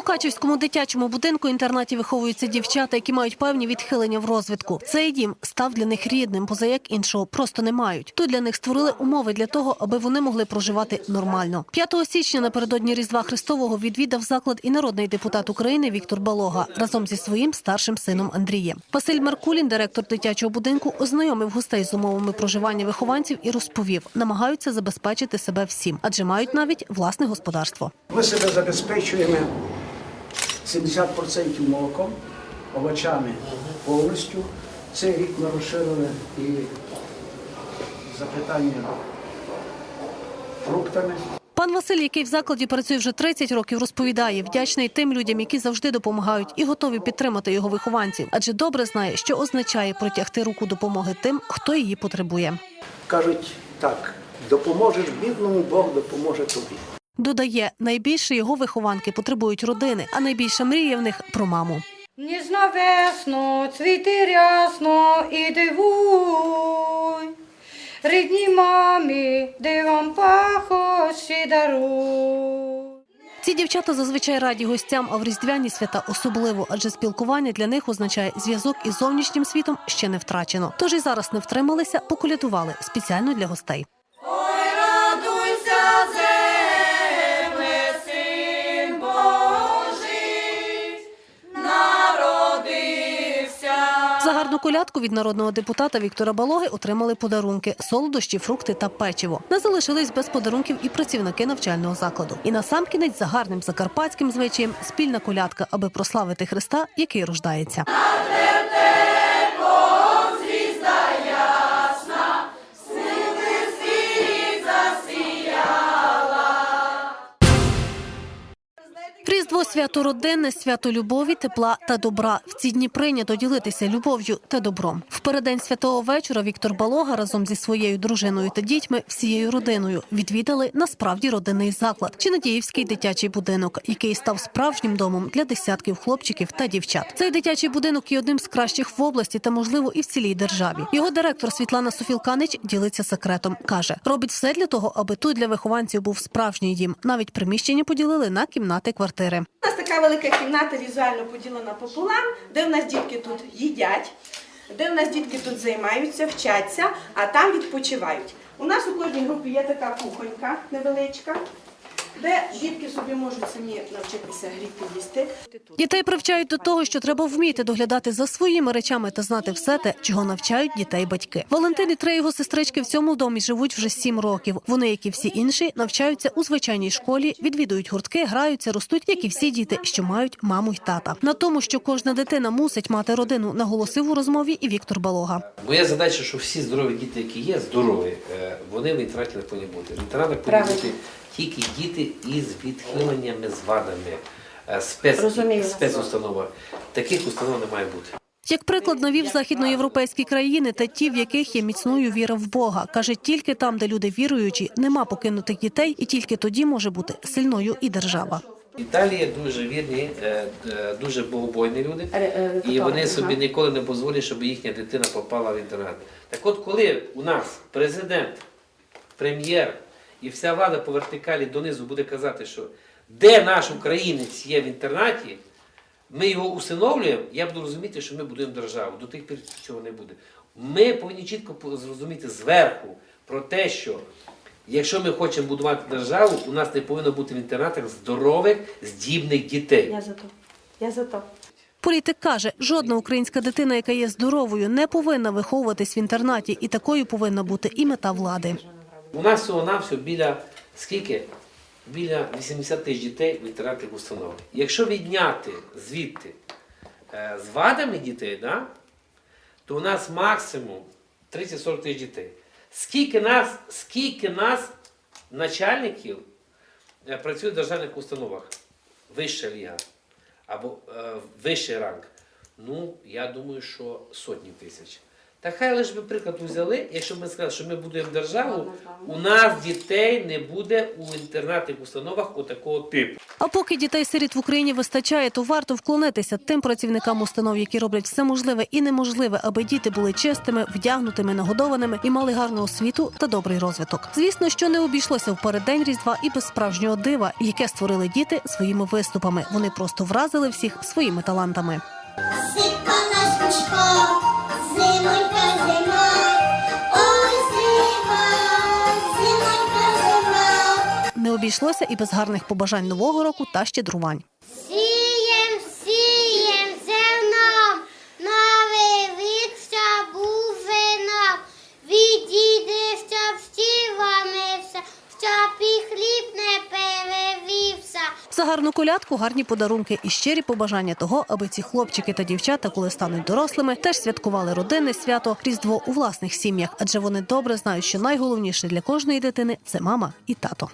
Мукачівському дитячому будинку інтернаті виховуються дівчата, які мають певні відхилення в розвитку. Цей дім став для них рідним, поза як іншого просто не мають. Тут для них створили умови для того, аби вони могли проживати нормально. 5 січня напередодні Різдва Христового відвідав заклад і народний депутат України Віктор Балога разом зі своїм старшим сином Андрієм. Василь Маркулін, директор дитячого будинку, ознайомив гостей з умовами проживання вихованців і розповів, намагаються забезпечити себе всім, адже мають навіть власне господарство. Ми себе забезпечуємо 70% молоком, овочами повністю. Цей рік ми розширили і запитання фруктами. Пан Василь, який в закладі працює вже 30 років, розповідає, вдячний тим людям, які завжди допомагають і готові підтримати його вихованців, адже добре знає, що означає протягти руку допомоги тим, хто її потребує. Кажуть так, допоможеш бідному, Бог допоможе тобі. Додає, найбільше його вихованки потребують родини, а найбільша мрія в них про маму. Ніжна весно, цвіти рясно і дивуй. Рідній мамі, дивом пахощі даруй. Ці дівчата зазвичай раді гостям, а в різдвяні свята особливо, адже спілкування для них означає зв'язок із зовнішнім світом ще не втрачено. Тож і зараз не втрималися, поколядували спеціально для гостей. Гарну колядку від народного депутата Віктора Балоги отримали подарунки солодощі, фрукти та печиво. Не залишились без подарунків і працівники навчального закладу. І насамкінець за гарним закарпатським звичаєм спільна колядка, аби прославити Христа, який рождається. Різдво свято родинне, свято любові, тепла та добра. В ці дні прийнято ділитися любов'ю та добром. В переддень святого вечора Віктор Балога разом зі своєю дружиною та дітьми, всією родиною відвідали насправді родинний заклад Чинадіївський дитячий будинок, який став справжнім домом для десятків хлопчиків та дівчат. Цей дитячий будинок є одним з кращих в області та, можливо, і в цілій державі. Його директор Світлана Софілканич ділиться секретом. каже, робить все для того, аби тут для вихованців був справжній дім. Навіть приміщення поділили на кімнати квартири. У нас така велика кімната візуально поділена пополам, де в нас дітки тут їдять, де в нас дітки тут займаються, вчаться, а там відпочивають. У нас у кожній групі є така кухонька невеличка, де дітки собі можуть самі навчитися гріти їсти. Дітей привчають до того, що треба вміти доглядати за своїми речами та знати все те, чого навчають дітей батьки. Валентин і три його сестрички в цьому домі живуть вже сім років. Вони, як і всі інші, навчаються у звичайній школі, відвідують гуртки, граються, ростуть, як і всі діти, що мають маму й тата. На тому, що кожна дитина мусить мати родину, наголосив у розмові і Віктор Балога. Моя задача, що всі здорові діти, які є, здорові, е, вони в інтернаті не повинні бути. В інтернатах повинні бути тільки діти із відхиленнями, з вадами, е, спец, спецустанова. Таких установ не має бути. Як приклад навів західноєвропейські країни та ті, в яких є міцною віра в Бога, каже, тільки там, де люди віруючі, нема покинутих дітей, і тільки тоді може бути сильною і держава. В Італії дуже вірні, е, е, дуже богобойні люди, і вони собі ніколи не дозволять, щоб їхня дитина попала в інтернат. Так от, коли у нас президент, прем'єр і вся влада по вертикалі донизу буде казати, що де наш українець є в інтернаті, ми його усиновлюємо, я буду розуміти, що ми будуємо державу. До тих пір цього не буде. Ми повинні чітко зрозуміти зверху про те, що якщо ми хочемо будувати державу, у нас не повинно бути в інтернатах здорових, здібних дітей. Я за то. Я за то. Політик каже, жодна українська дитина, яка є здоровою, не повинна виховуватись в інтернаті, і такою повинна бути і мета влади. У нас всього навсього біля скільки? Біля 80 тисяч дітей в інтернатних установах. Якщо відняти звідти е, з вадами дітей, да, то у нас максимум 30-40 тисяч дітей. Скільки нас, скільки нас начальників е, працює в державних установах? Вища ліга або е, вищий ранг. Ну, я думаю, що сотні тисяч. Та хай лише би приклад взяли, якщо ми сказали, що ми будуємо державу, у нас дітей не буде у інтернатних установах отакого типу. А поки дітей-сиріт в Україні вистачає, то варто вклонитися тим працівникам установ, які роблять все можливе і неможливе, аби діти були чистими, вдягнутими, нагодованими і мали гарну освіту та добрий розвиток. Звісно, що не обійшлося в переддень Різдва і без справжнього дива, яке створили діти своїми виступами. Вони просто вразили всіх своїми талантами. Не обійшлося і без гарних побажань нового року та щедрувань. Гарну колядку, гарні подарунки і щирі побажання того, аби ці хлопчики та дівчата, коли стануть дорослими, теж святкували родинне свято Різдво у власних сім'ях, адже вони добре знають, що найголовніше для кожної дитини це мама і тато.